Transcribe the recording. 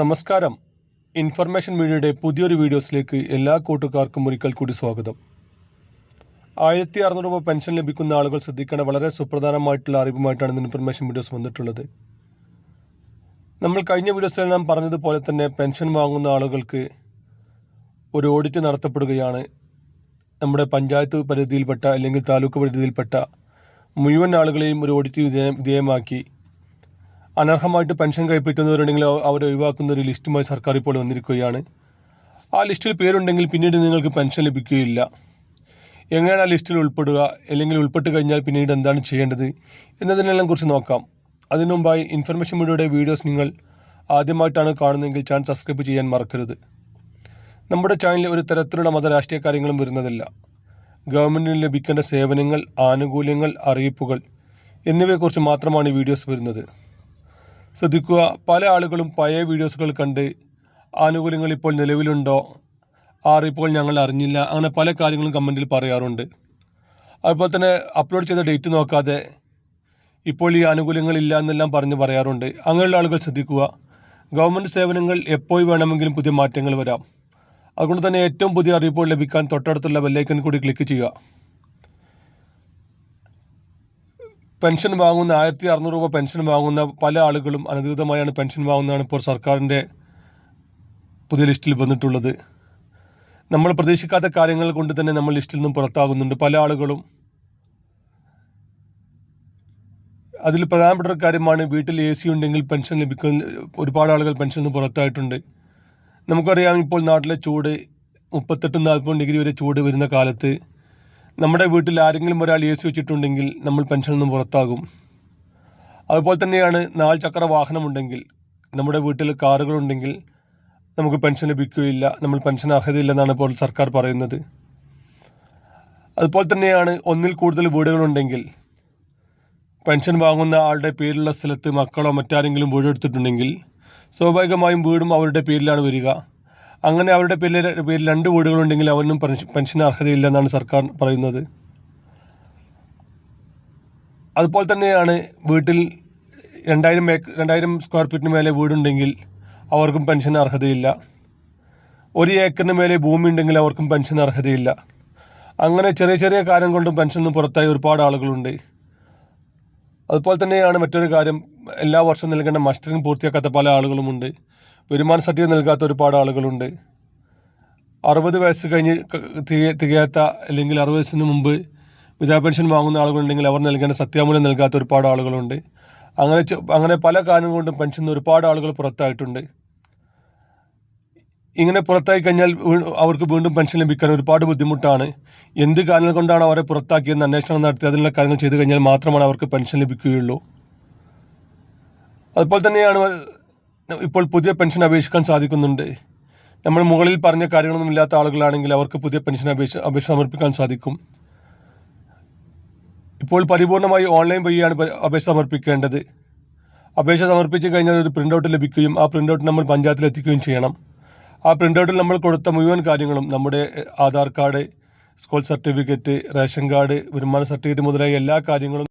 നമസ്കാരം. ഇൻഫർമേഷൻ മീഡിയയുടെ പുതിയൊരു വീഡിയോസിലേക്ക് എല്ലാ കൂട്ടുകാർക്കും ഒരിക്കൽ കൂടി സ്വാഗതം. ആയിരത്തി അറുന്നൂറ് രൂപ പെൻഷൻ ലഭിക്കുന്ന ആളുകൾ ശ്രദ്ധിക്കേണ്ട വളരെ സുപ്രധാനമായിട്ടുള്ള അറിവുമായിട്ടാണ് ഇന്ന് ഇൻഫർമേഷൻ വീഡിയോസ് വന്നിട്ടുള്ളത്. നമ്മൾ കഴിഞ്ഞ വീഡിയോസിൽ നാം പറഞ്ഞതുപോലെ തന്നെ പെൻഷൻ വാങ്ങുന്ന ആളുകൾക്ക് ഒരു ഓഡിറ്റ് നടത്തപ്പെടുകയാണ്. നമ്മുടെ പഞ്ചായത്ത് പരിധിയിൽപ്പെട്ട അല്ലെങ്കിൽ താലൂക്ക് പരിധിയിൽപ്പെട്ട മുഴുവൻ ആളുകളെയും ഒരു ഓഡിറ്റ് വിധേയ വിധേയമാക്കി അനർഹമായിട്ട് പെൻഷൻ കൈപ്പറ്റുന്നവരുണ്ടെങ്കിൽ അവ- അവരെ ഒഴിവാക്കുന്ന ഒരു ലിസ്റ്റുമായി സർക്കാർ ഇപ്പോൾ വന്നിരിക്കുകയാണ്. ആ ലിസ്റ്റിൽ പേരുണ്ടെങ്കിൽ പിന്നീട് നിങ്ങൾക്ക് പെൻഷൻ ലഭിക്കുകയില്ല. എങ്ങനെയാണ് ആ ലിസ്റ്റിൽ ഉൾപ്പെടുക? അല്ലെങ്കിൽ ഉൾപ്പെട്ട് കഴിഞ്ഞാൽ പിന്നീട് എന്താണ് ചെയ്യേണ്ടത്? എന്നതിനെല്ലാം കുറിച്ച് നോക്കാം. അതിനു മുമ്പായി ഇൻഫർമേഷൻ മീഡിയയുടെ വീഡിയോസ് നിങ്ങൾ ആദ്യമായിട്ടാണ് കാണുന്നതെങ്കിൽ ചാനൽ സബ്സ്ക്രൈബ് ചെയ്യാൻ മറക്കരുത്. നമ്മുടെ ചാനലിൽ ഒരു തരത്തിലുള്ള മത രാഷ്ട്രീയ കാര്യങ്ങളും വരുന്നതല്ല. ഗവൺമെന്റിന് ലഭിക്കേണ്ട സേവനങ്ങൾ ആനുകൂല്യങ്ങൾ അറിയിപ്പുകൾ എന്നിവയെക്കുറിച്ച് മാത്രമാണ് വീഡിയോസ് വരുന്നത്. ശ്രദ്ധിക്കുക പല ആളുകളും പഴയ വീഡിയോസുകൾ കണ്ട് ആനുകൂല്യങ്ങൾ ഇപ്പോൾ നിലവിലുണ്ടോ? ആറിപ്പോൾ ഞങ്ങൾ അറിഞ്ഞില്ല. അങ്ങനെ പല കാര്യങ്ങളും കമന്റിൽ പറയാറുണ്ട്. അതുപോലെ തന്നെ അപ്ലോഡ് ചെയ്ത ഡേറ്റ് നോക്കാതെ ഇപ്പോൾ ഈ ആനുകൂല്യങ്ങളില്ല എന്നെല്ലാം പറഞ്ഞ് പറയാറുണ്ട്. അങ്ങനെയുള്ള ആളുകൾ ശ്രദ്ധിക്കുക. ഗവൺമെന്റ് സേവനങ്ങൾ എപ്പോൾ വേണമെങ്കിലും പുതിയ മാറ്റങ്ങൾ വരാം. അതുകൊണ്ട് തന്നെ ഏറ്റവും പുതിയ അറിയിപ്പുകൾ ലഭിക്കാൻ തൊട്ടടുത്തുള്ള ബെല്ലൈക്കൻ കൂടി ക്ലിക്ക് ചെയ്യുക. പെൻഷൻ വാങ്ങുന്ന ആയിരത്തി അറുന്നൂറ് രൂപ പെൻഷൻ വാങ്ങുന്ന പല ആളുകളും അനധികൃതമായാണ് പെൻഷൻ വാങ്ങുന്നതാണ് ഇപ്പോൾ സർക്കാരിന്റെ പുതിയ ലിസ്റ്റിൽ വന്നിട്ടുള്ളത്. നമ്മൾ പ്രതീക്ഷിക്കാത്ത കാര്യങ്ങൾ കൊണ്ട് തന്നെ നമ്മൾ ലിസ്റ്റിൽ നിന്നും പുറത്താകുന്നുണ്ട്. പല ആളുകളും അതിൽ പ്രധാനപ്പെട്ട ഒരു കാര്യമാണ് വീട്ടിൽ എ സി ഉണ്ടെങ്കിൽ പെൻഷൻ ലഭിക്കുന്ന ഒരുപാട് ആളുകൾ പെൻഷൻ നിന്ന് പുറത്തായിട്ടുണ്ട്. നമുക്കറിയാം ഇപ്പോൾ നാട്ടിലെ ചൂട് മുപ്പത്തെട്ടും നാൽപ്പതും ഡിഗ്രി വരെ ചൂട് വരുന്ന കാലത്ത് നമ്മുടെ വീട്ടിൽ ആരെങ്കിലും ഒരാൾ എ സി വെച്ചിട്ടുണ്ടെങ്കിൽ നമ്മൾ പെൻഷനിൽ നിന്നും പുറത്താകും. അതുപോലെ തന്നെയാണ് നാല് ചക്ര വാഹനമുണ്ടെങ്കിൽ നമ്മുടെ വീട്ടിൽ കാറുകളുണ്ടെങ്കിൽ നമുക്ക് പെൻഷൻ ലഭിക്കുകയില്ല നമ്മൾ പെൻഷൻ അർഹതയില്ലെന്നാണ് ഇപ്പോൾ സർക്കാർ പറയുന്നത്. അതുപോലെ തന്നെയാണ് ഒന്നിൽ കൂടുതൽ വീടുകളുണ്ടെങ്കിൽ പെൻഷൻ വാങ്ങുന്ന ആളുടെ പേരിലുള്ള സ്ഥലത്ത് മക്കളോ മറ്റാരെങ്കിലും വീടെടുത്തിട്ടുണ്ടെങ്കിൽ സ്വാഭാവികമായും വീടും അവരുടെ പേരിലാണ് വരിക. അങ്ങനെ അവരുടെ പേരിൽ പേരിൽ രണ്ട് വീടുകളുണ്ടെങ്കിൽ അവനും പെൻഷൻ അർഹതയില്ല അർഹതയില്ലെന്നാണ് സർക്കാർ പറയുന്നത്. അതുപോലെ തന്നെയാണ് വീട്ടിൽ രണ്ടായിരം രണ്ടായിരം സ്ക്വയർ ഫീറ്റിന് മേലെ വീടുണ്ടെങ്കിൽ അവർക്കും പെൻഷൻ അർഹതയില്ല. ഒരു ഏക്കറിന് മേലെ ഭൂമി ഉണ്ടെങ്കിൽ അവർക്കും പെൻഷൻ അർഹതയില്ല. അങ്ങനെ ചെറിയ ചെറിയ കാര്യം കൊണ്ടും പെൻഷൻ നിന്ന് പുറത്തായി ഒരുപാട് ആളുകളുണ്ട്. അതുപോലെ തന്നെയാണ് മറ്റൊരു കാര്യം എല്ലാ വർഷവും നൽകേണ്ട മസ്റ്ററിങ് പൂർത്തിയാക്കാത്ത പല ആളുകളുമുണ്ട്. വരുമാന സർട്ടിഫിക്കറ്റ് നൽകാത്ത ഒരുപാട് ആളുകളുണ്ട്. അറുപത് വയസ്സ് കഴിഞ്ഞ് തികയാത്ത അല്ലെങ്കിൽ അറുപത് വയസ്സിന് മുമ്പ് വിധവാ പെൻഷൻ വാങ്ങുന്ന ആളുകളുണ്ടെങ്കിൽ അവർ നൽകേണ്ട സത്യാമൂല്യം നൽകാത്ത ഒരുപാട് ആളുകളുണ്ട്. അങ്ങനെ അങ്ങനെ പല കാരണം കൊണ്ടും പെൻഷൻ ഒരുപാട് ആളുകൾ പുറത്തായിട്ടുണ്ട്. ഇങ്ങനെ പുറത്തായി കഴിഞ്ഞാൽ അവർക്ക് വീണ്ടും പെൻഷൻ ലഭിക്കാൻ ഒരുപാട് ബുദ്ധിമുട്ടാണ്. എന്ത് കാരണങ്ങൾ കൊണ്ടാണ് അവരെ പുറത്താക്കിയെന്ന് അന്വേഷണം നടത്തി അതിനുള്ള കാര്യങ്ങൾ ചെയ്തു കഴിഞ്ഞാൽ മാത്രമാണ് അവർക്ക് പെൻഷൻ ലഭിക്കുകയുള്ളൂ. അതുപോലെ തന്നെയാണ് ഇപ്പോൾ പുതിയ പെൻഷൻ അപേക്ഷിക്കാൻ സാധിക്കുന്നുണ്ട്. നമ്മൾ മുകളിൽ പറഞ്ഞ കാര്യങ്ങളൊന്നും ഇല്ലാത്ത ആളുകളാണെങ്കിൽ അവർക്ക് പുതിയ പെൻഷൻ അപേക്ഷ അപേക്ഷ സമർപ്പിക്കാൻ സാധിക്കും. ഇപ്പോൾ പരിപൂർണമായി ഓൺലൈൻ വഴിയാണ് അപേക്ഷ സമർപ്പിക്കേണ്ടത്. അപേക്ഷ സമർപ്പിച്ച് കഴിഞ്ഞാൽ ഒരു പ്രിന്റ് ഔട്ട് ലഭിക്കുകയും ആ പ്രിന്റ് ഔട്ട് നമ്മൾ പഞ്ചായത്തിൽ എത്തിക്കുകയും ചെയ്യണം. ആ പ്രിന്റ് ഔട്ടിൽ നമ്മൾ കൊടുത്ത മുഴുവൻ കാര്യങ്ങളും നമ്മുടെ Aadhaar card school certificate ration card വരുമാന സർട്ടിഫിക്കറ്റ് മുതലായ എല്ലാ കാര്യങ്ങളും